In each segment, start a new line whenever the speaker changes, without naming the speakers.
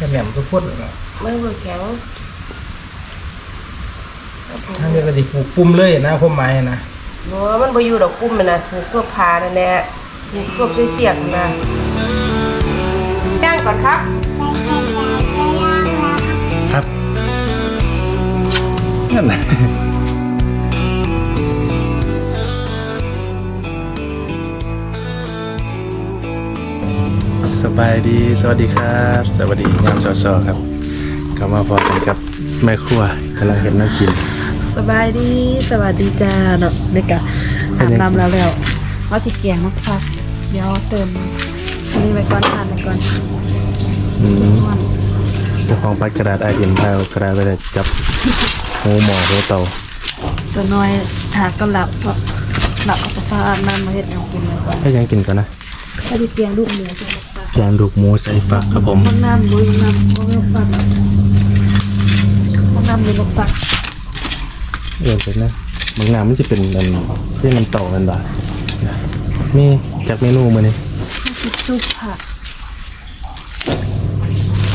ค่แหนมทุกคนเนาะ
มันบ่แข็ง
ทางนี้ก็สิปลูกปุ่มเลยนะความหมายนะ
บ่มันบ่อยู่ดอกกุ้มมันน่ะถูกทั่วพานั่นแหละถูกทั่วเสียกๆนั่นน่ะย่างก่อนครับ
ครับนั่นน่ะ สบายดี สวัสดีครับ สวัสดียามสอๆครับกลับมาพอกันกับแม่ครัวกำลังเห็นน้ำกิน
สบายดีสวัสดีจ้าเนาะเด็กอะ
เป็
อานบ
ไง
น้ำแล้วแล้วว่าสิแกงมะพักเดี๋ยวเติมอันนี้ไว้ก่อนทานไปก่อน
อืม
ม่วน
เจ้าของปัดกระดาษไอายเห็นพายกระดาษไปเลยจับหูหมอหูเตา
ตัวน้อยถาก็หลับก็หลับเอาฟ้าอาบน้ำมาเฮ็ดแนวกินเลยก่อน
ให้ยังกินก่อนนะ
ถ้าสิแกงลูกหมูจะมะพัก
แก งดูกหมูใส่ฟักครับผม
ห้องน้ำบุยน้ำห้องน้ำปักห้องน้ำบุยมะพัก
เดี๋ยวเป็นนะบางน้ำมันจะเป็นอันที่มันต่อกันได้มีจากเมนูมาเนี่ย
ซุปผัก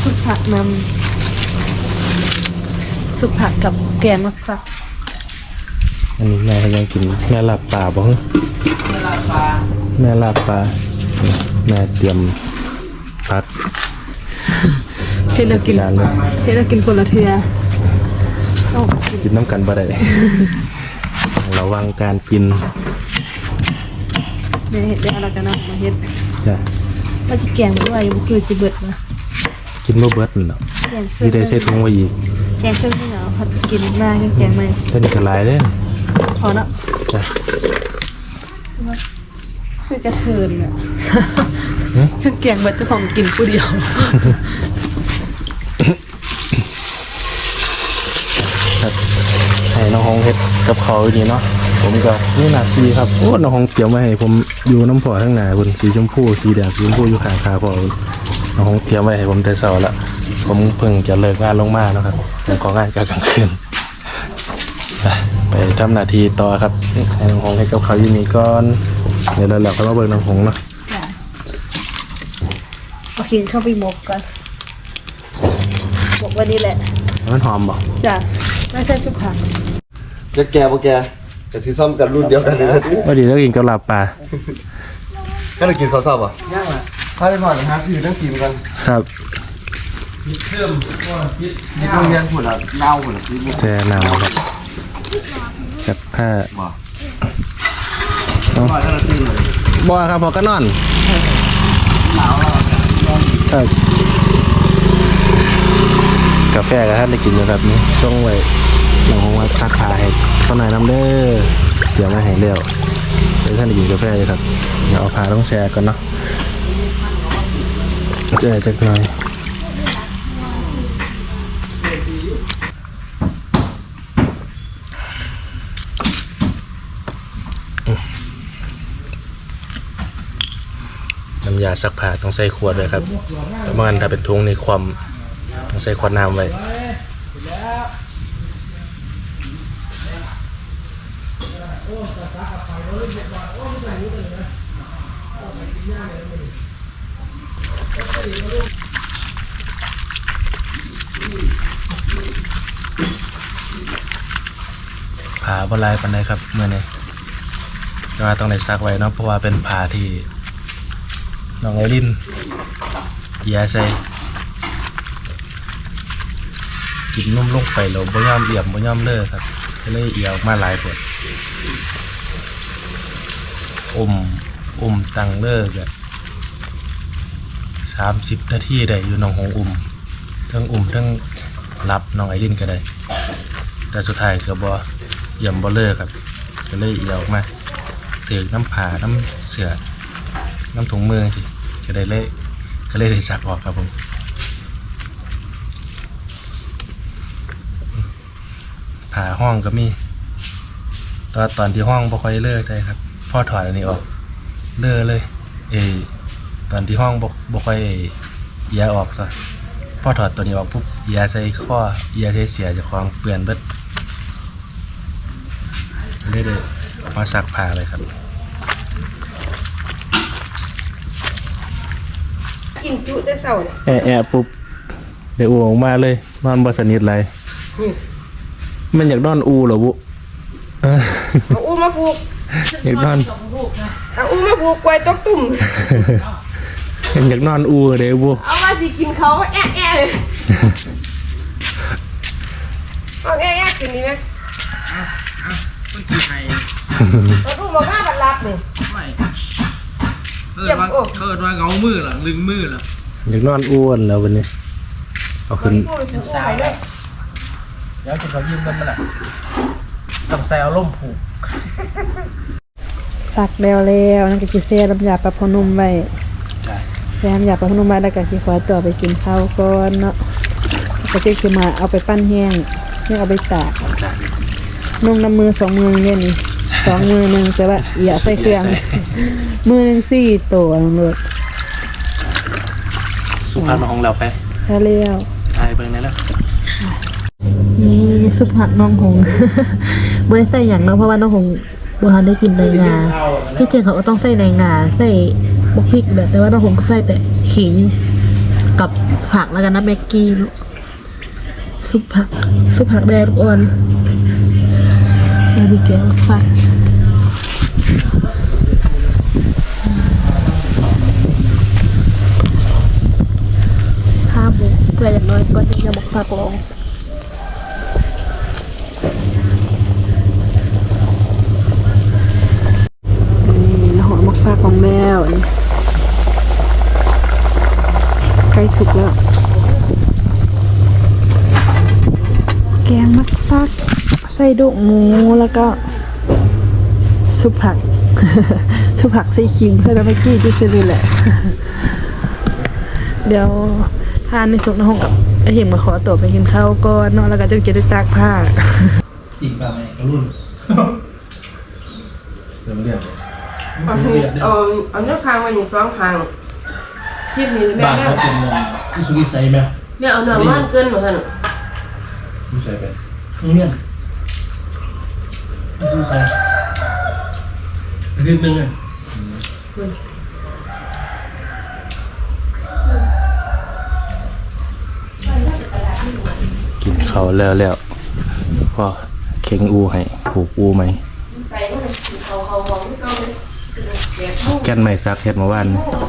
ซุปผักนำซุปผักกับแกงมะพัก
อันนี้แม่ยังกินแม่ลาบปลาบ่ฮะแม่ลาบปลาแม่ลาบปลาแม่เตรียม พัก
เฮ็ดแนวกิน
จานเลย
เฮ็ดแนวกินคนละเทือต้องกิน
กินน้ำกันบ่ได้ระวังการกิน
แม่เฮ็ดได้อะไรกันนะมาเฮ็ด
จ้ะ
ว่าจะแกงด้วยบ่เคยสิเบิดนะ
กินบ่เบิดนั่นเนาะ
แกง
นี่ได้ใส่ถุงไว้อีก
แกงเครื่องไม่เหนาผัดกินหน้าแกงใหม่
เท่านี้ก็หลายเด้อ
พอเนาะ
จ้ะ
คือกระเทินอะ
หึ
แกงเบิดเจ้าของกินผู้เดียว
ครับให้น้องฮองเฮ็ดกับเขาอยู่นี่เนาะผมก็นี่หนาทีครับโอ้น้องฮองเตรียมไว้ให้ผมอยู่น้ำพอทั้งหนาคุณสีชมพูสีแดงสีชมพูอยู่ข้างขาพอน้องฮองเตรียมไว้ให้ผมแต่เช้าละผมเพิ่งจะเลิกงานลงมาเนาะครับผมของานกกลางคืนไปทำหน้าที่ต่อครับให้น้องฮองเฮ็ดกับเขาอยู่นี่ก่อนเดี๋ยวเราก็มาเบิ่งน้องฮองเนาะ
ขิงเข้าไปหมกก่อนหมกไวันนี้แหละ
มันหอมบ่
จ้ะไม่ใช่ซุปผัก
จะแกบ่แกกับซีซ่อมกันรุ่นเดียวกันเลยนะ
ว่าดีแล้วกินกับลาบปลา
ก็เลยกินข้าวเช้าป่ะย่างอะพาไปหน่อยหาซื้อทั้งกินกัน
ครับ
ยิบโรงเรียนพุ่นอะเน่าพุ่นอะยิบ
แช่น้ำครับกับผ้า
หน่อยก็ละตีเลย
บ่ครับพอก็นอน
หนาวแล้ว
ครับ กาแฟกับท่านได้กินอยู่ครับนี่ช่วงไว้หลังของวันซักผ้าให้เขาหน่อยน้ำเด้อเดี๋ยวมาแห้เร็วเดี๋ยวท่านได้กินกาแฟเลยครับเดี๋ยวเอาพาต้องแช่กันเนาะเจอจักหน่อยำยาซักผ้าต้องใส่ขวดเลยครับประมาณถ้าเป็นถุงในความต้องใส่ขวดน้ำไว้ผ่าบลายปันไดครับเมื่อนี้ก็ต้องได้ซักไว้เนาะเพราะว่าเป็นผ่าที่ น้องไอรินเอียาใส่กินนุ่มลงไปแล้วบ่ยอมเอี่ยมบ่ยอมเลิกครับก็เลยเอี่ยออกมาหลายปวดอมอมตังเลิกอะสามสิบนาทีได้อยู่น้องหงอุ่มทั้งอุ่มทั้งรับน้องไอรินก็ได้ แต่สุดท้ายก็บ่เยี่ยมบ่เลิกครับก็เลยเอี่ยออกมาถือน้ำผาน้ำเสือ น้ำถุงมือสิก็ได้เลยก็เลยได้สักออกครับผมผ่าห้องก็มีตอนตอนที่ห้องบ่ค่อยเลิกใช่ครับพ่อถอดอันนี้ออกเลิกเลย เอตอนที่ห้องบ่บ่ค่อยเอียออกซะพ่อถอดตัวนี้ออกปุ๊บเอียใส่ข้อเอียใส่เสียจากของเปื่อนเบิดเลยได้มาซักผ้าเลยครับ
กินจุได้เช้าเนี่ย
แอะแอะปุ๊บได้อูออกมาเลยนอนบ่สนิทเลยมันอยากนอนอูเหรอบุเออ
เอาอู้มาผูก
อยากนอน
เอาอู้มาผูกไว้ตกตุ่ม
มันอยากนอนอูเด้บุ
เอามาสิกินเขาแอะแอะเลยเอาแอะแอะกินดีไหมเอาดูมาห้าบัตรลับนี่
ไม่ เกิดว่าเกิดว่าเงามือเหรอลึงมือเหรอ
อยากนอนอ้วนแล้ววันนี้เอาขึ้น
โอ้ยผูกไว้เลย
เดี๋ยวจะขอยืมเงินมาแหละต้องใส่เอาล่มผูก
สักแล้วแล้วนั่นก็สิเซ่น้ำยาปรับพนุ่มไว้
ใช่
แซ่น้ำยาปรับพนุ่มไว้แล้วก็สิขอตัวไปกินข้าวก่อนเนาะก็จะคือมาเอาไปปั้นแห้งไม่เอาไปตากนุ่งน้ำมือสองมือเนี่ยนี่ สองมือหนึ่งแต่ว่าอย่าใส่เครื่อง มือหนึ่งสี่ตัวน้องเลิศ
สุภาพของเราไป
ถ้าเลี้ยว
ทายเบิ่งได้แล้ว
นี่ซุปผักน้องหงบ่ได้ใส่อย่างเนาะเพราะว่าน้องหงบ่ทันได้กินในงาที่จริงเขาก็ต้องใส่ในงาใส่บกพริกแบบแต่ว่าน้องหงก็ใส่แต่ขิงกับผักแล้วกันนะแม็กกี้ลูกซุปผักซุปผักแดงลูกอ่อนแล้วดีแกงฟัก ห้าบุกเพื่ออย่างน้อยก็จะบอกฝากองนี่หอมมะฟากของแมวใกล้สุกแล้ว แกงมักฟัก ใส่ดุกหมูแล้วก็ สุปผักสุปผักใส่ขิงใส่น้ำมันกี้ที่ซื้อนี่แหละ เดี๋ยวทานในสุกในห้องกับไอเห็มมาขอตัวไปกินข้าวก่อนเนาะแล้วก็จะเก็บได้ตากผ้า
จริงป่ะไหมกระรุ่น
เรื่องเรื่อง
เอาเอาเอาเนื้อคางไว้อยู่สองคางทิพนี่แม่
บ้าน
แม่
เขาเป็นอิสุกิไซไหม
แม่เอาเนื้อมันเกินเหมือนกัน
ไม่ใช่ไป
เงี้ยอิสุกิไซ คืนนึงเลย
กินเขาวแล้วแล้วพอเข่งอูให้ผูกอูไหม
ไปก็เลยเขาเขามองที่เขาเลยแกะทุ่ง
แก้นไม่ซักเฮ็ดเมาว่าน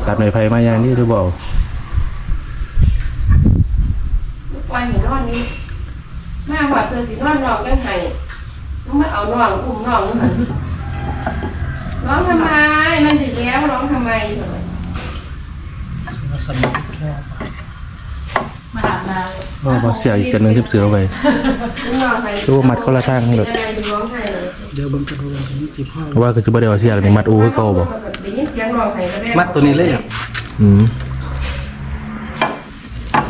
ตัดไม้ไผ่มาอย่างนี้หรือเปล่า
ไปเห็นนอนนี่แม่หัดเสื้อสีนอนนอนกันไห้ต้องมาเอานอนอุ้มนอนนั่น ร้องทำไม มันดึกแล้วร้องทำไม
สมอง
มาอาบน้
ก็พอเสียอีกเส้นหนึงที่เสือเอาไป
นอนไป
รู้ว่ามัดคนละทางเลย
อะไรร้องไห้เลย
เดี๋ยวเบิ่งกันดูกันจีบพ่อ
เพราะว่าก็จะบ่ได้เอาเสียกนี่มัดอูให้เขาบ่
ได้ยินเสียงร้องไห้ก็ได้
มัดตัวนี้เลยเนี่ย
อืม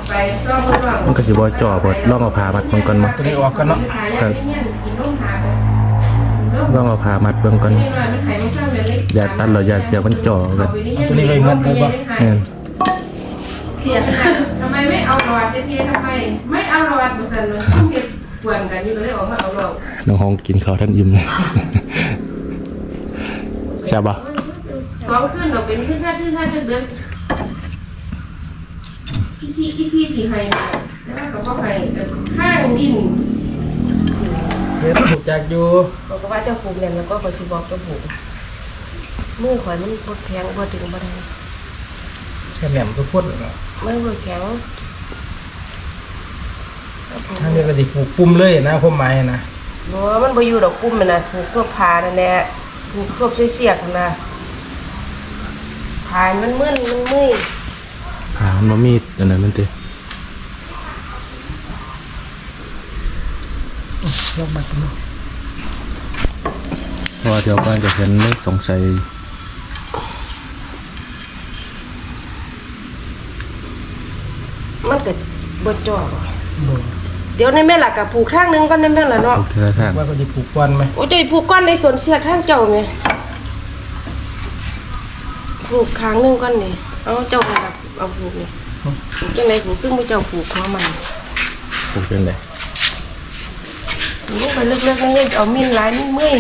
ไปซ่อมเพื่อน
มันก็สิบ่จ่อบ่ลองเอาผ้ามัดเบิ่งก่อนมา
ตัวนี้ออกกันเนาะ
หายไม่เงี้ยกินนมหาไป
ลองเอาผ้ามัดเบิ่งก่อน
นี่หน่อยมันหายไม่สร้างเล ยเล็ก
อย่าตัดหรอกอย่าเสียมันจ่อกัน
ตัวนี้ไปเงินได้ปะ
แม่น
เสียทำไมไม่เอาหลอดเจ๊เทียทำไมไม่เอาหลอดบุษนเลยต้องเก็บปวนกันอยู่ก็เลยออกมาเอาหลอด
น้องห้องกินข้าวท่านอิ่มใช่ปะ
สองขึ้นเราเป็นขึ้นท่าขึ้นท่าจะเดินอีซีอีซีสีไห้แล้วก็พ่อไห้ข้างดิน
เดี๋ยวถูกจากอยู่
บอกว่าเจ้าผูกเนี่ยแล้วก็คอยสิบอกเจ้าผูก มือข่อยมันพดแข็งพอถึงบ่ได้
แค่แหลมตัวพุดเนาะ
มือพดแข็ง
ทางนี้ก็จะผูกปุ่มเลยนะผมหมายนะ
บ่มันบ่อยู่ดอกกุ้มมันน่ะผูกเพื่อพานั่นแหละผูกเพื่อเสียกนั่นน่ะพานมันมึนมันมึย
หามันมีดอันนั้นมันติ
ลองมาดู
เพราะว่าเดี๋ยวก่อนจะเห็นเลขสงสัย
มันก็บ่จ่อเดี๋ยวในแม่ล่ะก็ผูกทางหนึงก่อนในแม่ล่ะเนาะ
โอเคแล้วท่าน
ว่าก็จะผูกควันไหม
โอ้ยจะผูกก้อนในสวนเสียกทางเจ้าไงผูกค้างหนึงก่อนนี่เอาเจ้านี่ล่ะเอาผูกนี่ผูกจังไดผูกซึ่งบ่เจ้าผูกหัวมัน
ผมเป็นไร
ผูกไปเลิกๆนี่เอามีนหลายมีนเมื่อย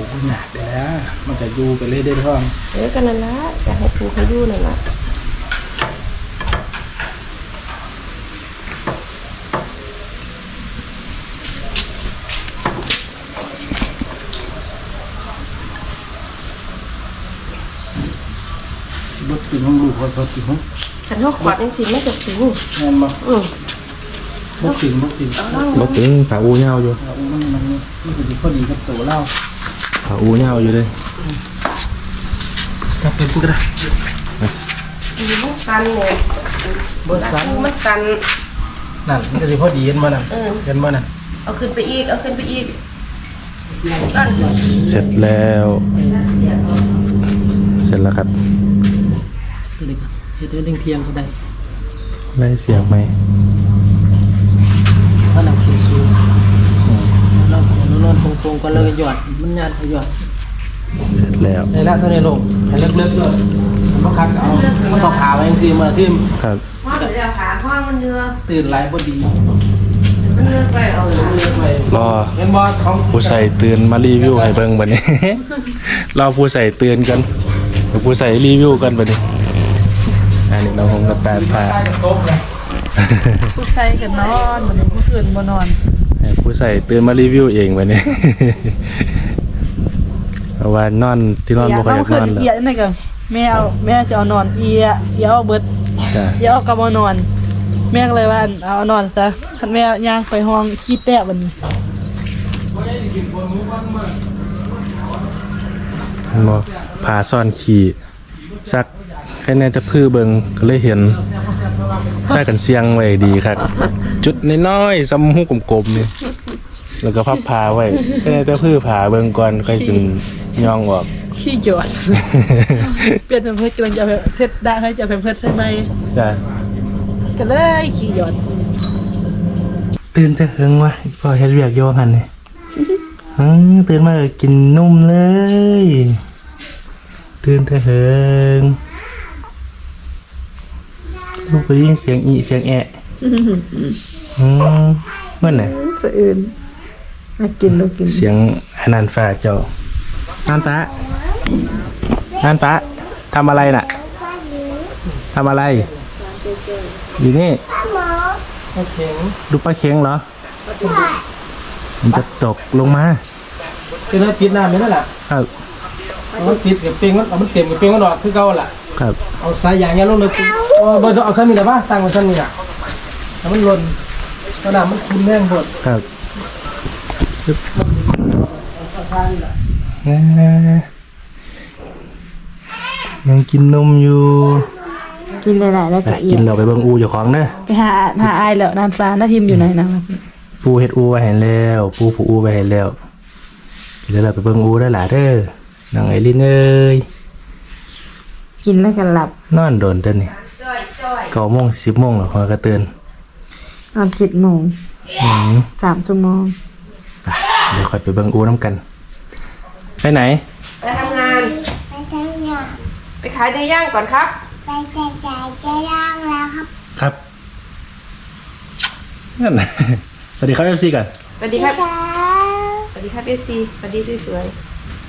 ลูกไว้หนาได้แล้วมันจะอยู่ไปเรื่อยได้ท้อง
เออกันนั่นละอยากให้ปลูกให้อยู่นั่นละสิ
บดเป็นของลูกคนพอดีห้อง
ขันห้องขวดยังสิไม่จบถึง
แม่นบ่
อืมบ
ดถึงบด
ถึง
บดถึงผาอูเงาอยู่
เอาอุ้มมันมันมันคือพอดีกับตัวเรา
ผาอูเหยาวอยู่เลย
จับเป็นก็ได้
มันสั่นเนี่ย
บ่สั่น
มันสั่น
นั่นมันก็สิพอดีเห็นบ่นั่น
เออ
เห็นบ่นั่น
เอาขึ้นไปอีก เอาขึ้นไปอีกก่อน
เสร็จแล้ว เสร็จแล้วครับ
ตัวนี้ก็เฮ็ดให้เที่ยงๆก็ได้
ได้เสียงไหม
ถ้าหนักขึ้นสูงเรา นอนๆโค้งก็เลยหยอดมันยานหยอด
เสร็จแล้ว
ในละเสน่ห์ลงให้เลิกๆด้วยมันบ่คักเอามันต้องขาไว้จังซี่มาทิ่ม
ครับ
ห้องเดี๋ยวขาห้องมันเนื้อ
ตื่นหลายบ่ดี
มันเนื้อไปเอาหลัง
เลิกไว้
รอ
เห็นบ่ของ
ผู้ใส่เตือนมารีวิวให้เบิ่งบัดนี้ รอผู้ใส่เตือนกันเดี๋ยวผู้ใส่รีวิวกันบัดนี้อันนี้เราคงกระแปดพา
ผู้ชายก็นนอนมื้อนี้ผู้อื่นบ่นอน
ผู้ใส่เตือนมารีวิวเองบัดนี้ เพราะว่านอนที่นอนบ่ค่อยอยากนอน
เอีย
แล้ว
นี่ก็แม่เอาแม่จะเอานอนเอียเอียเอาเบิด
จ้ะ
เอียเอากลับมานอน แม่ก็เลยว่าเอานอนซะคันแม่ย่างไปห้องขี้แตะบัดนี้
บ่พาซ่อนขี่สักแค่ในจะพื้อเบิงก็เลยเห็น ได้กันเสียงไว้ดีครับ จุดน้อยๆซ้ำหูกลมๆนี่แล้วก็พับพาไว้แค่ในจะพื้อผาเบิงก่อนค่อยจึงย่องออก
ขี้หยอดเปลี่ยนเป็นเพิ่นกำลังจะเอาเทศได้ให้จะเป็นเพิ่นใช่ไหม
จ้ะ
ก็เลยขี้หยอด
ตื่นแต่เฮิงวะพอเฮ็ดเวียกโยหันนี่ฮึตื่นมาก็กินนุ่มเลย ตื่นแต่เฮิง ลูกไปได้ยินเสียงอีเสียงแอะอืมเมื่อไหร่
สะอื่นมากินลูกกิน
เสียงอนันต์ฟ้าเจ้านันตะนันตะทำอะไรน่ะทำอะไร อยู่นี่
โอเค
ดูปลาเค็งเหรอ มันจะตกลงมา
คือเราปิดน้ำนี่นั่นแหละ
ครับ
เอามันปิดกับเปงมันเอามันเต็มกับเปงมันออกคือเก่าล่ะ
ครับ
เอาสายยางเงี้ยลงเลย โอ้เบอร์เอาซ้ำนี่แต่ว่าตั้งไว้ซ้ำนี่อะแล้วมันหล่นกระดาษมันคุ้นแห้งหมด
ครับยังกินนมอยู่
กินหลายๆแล้วก็เอี
กิ
ย
นเราไปเบิ่งอูเจ้าของเด้อ
ไปหาหาไอายแล้วนานฟ้าน้าทีมอยู่ไหนนะ
ปูเฮ็ดอูไว้ให้แล้ว ปูผูอูไว้ให้แล้วเดี๋ยวเราไปเบิ่งอูได้อหล่ะเด้อน้องไอรินเอ้ย
กินแล้วก็หลับ
นอนโดนเต้นนี่ เก้าโมงสิบโมงหรอพอกระเตือน
นอนเจ็ดโมง
อืม
สามชั่วโมง
ไปเดี๋ยวค่อยไปเบิ่งอูน้ำกัน ไปไหน
ไปทำงาน
ไปทำงาน
ไปขายได้ย่างก่อนครับ
ไปจ่ายจ่ายจะย่างแล้วครับ
ครับนั่นน่ะสวัสดีครับเอฟซีกัน
สวัสดีครับ
ครับ
สวัสดีครับเอซีสวัสดีสวย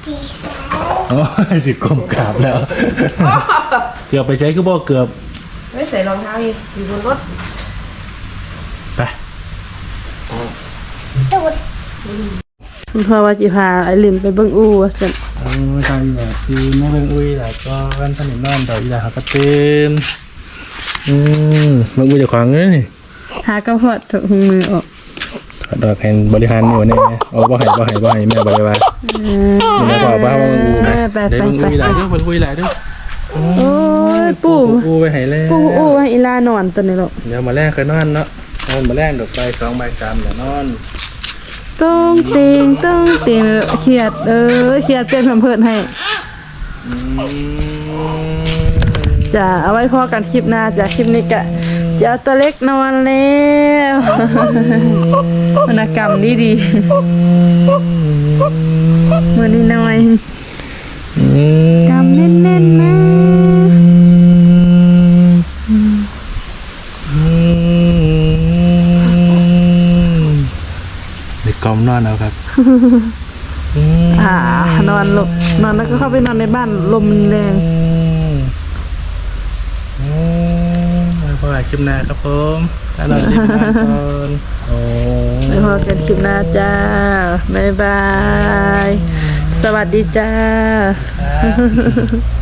จีครับ
โอ้ยสิกลมกราบแล้ว เกือบไปใช้คือบ่เกือบ
ๆ ไม่ใส่รองเท้าอยู่อยู่บนรถ
ไป
ตูด
เพราะว่าจิพาไอ้ลินไปเบิ่งอูว่าซั่น
โอ้ยตายแบบคือแม่เบิ่งอุ้ยหลายก็วันสนิทนอนต่ออีหลาเขาก็ตื่นอืมเบิ่งอุ้ยเจะขวางเลยนี่
หากระเพาะถุงมือออก
ถอดดอกแทนบริหารหนูนี่นะโอ้บ่ให้บ่ให้บ่ให้แม่บ่ได้ว่าแม่บอกว่าเบิ่งอุ้ยนะได้เบิ่งอุ้ยหลายเด้อเบิ่งอุ้ยหลายเด้อ
โอ้ ยปู่
อูไปให้แล้ว
ปู่อูว่าอีลานอนตัวนี้หรอก
เดี๋ยวมาแรกเคยนอนเนาะนอนมาแรกดอกไปสองใบสามเดี๋ยวนอน
ต้องติงต้องติงเครียด เออเครียดเป็นเพิ่นให้
อืม
จะเอาไว้พอกันคลิปหน้าจะคลิปนี้กะจะเอาตัวเล็กนอนแล้ววรรณกรรมดีดีๆมือนี้หน่อย
อืม
กำแน่นๆนะ
เด็ กกอมนอนเอาครับ
อ่านอนหลบนอนแล้วก็เข้าไปนอนในบ้านลมมันแรง
อืมไว้พอกันคลิปหน้าครับผมถ้าเราดีมากก่อนโอ้
ไปพอกันคลิปหน้าจ้าบ๊ายบาย สวัสดีจ้า
ครับ